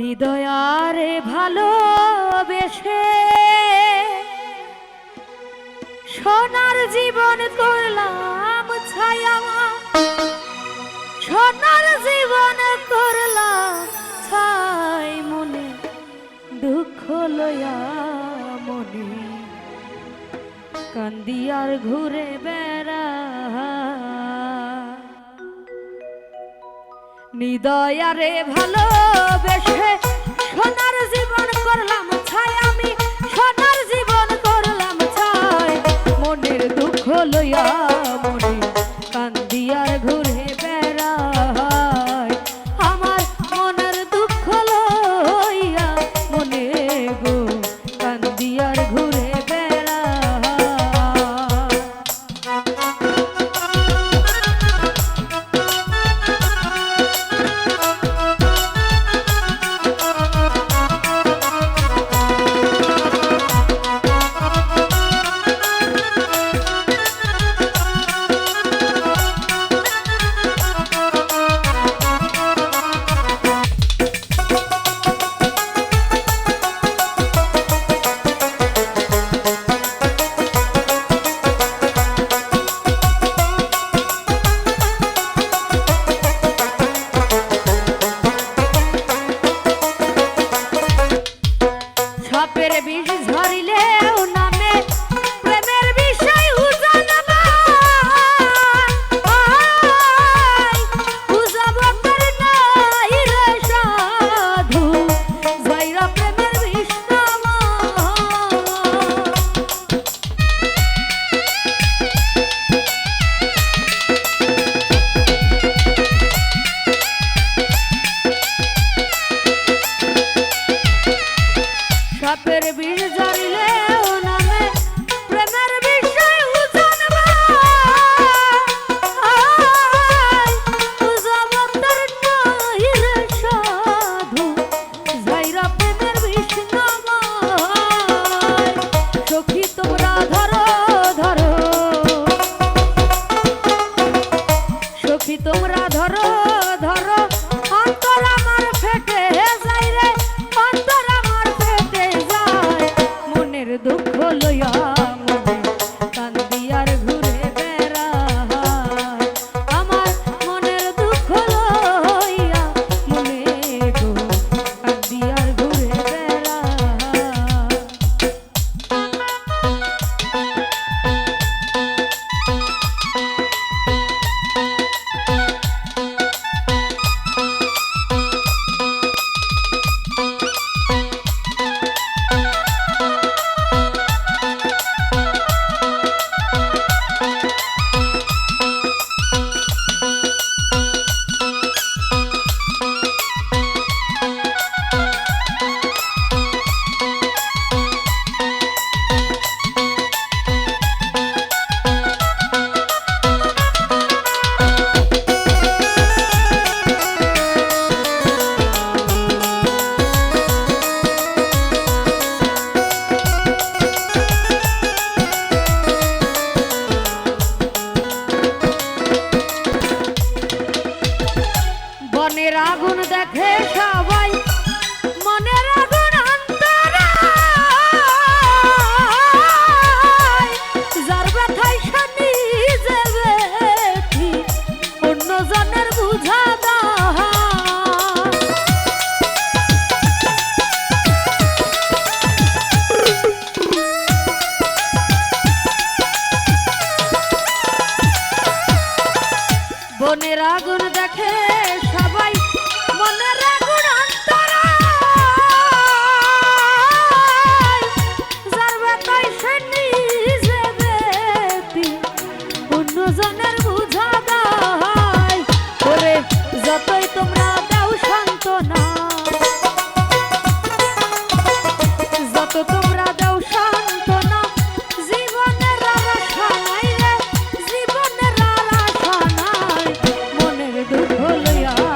হৃদয়ারে ভালো ভালোবেসে সোনার জীবন করলাম ছায়া। সোনার জীবন করলাম ছাই মনে, দুঃখ লয়া মনে। কান্দিয়ার ঘুরে বেড়া। নিদয়ারে ভালো বিষ ঝরিলে মনের আগুন দেখে সবাই, মনের আগুন যার ব্যথায় সানি যাবে অন্য জনের বনের আগুন দেখে সব হলো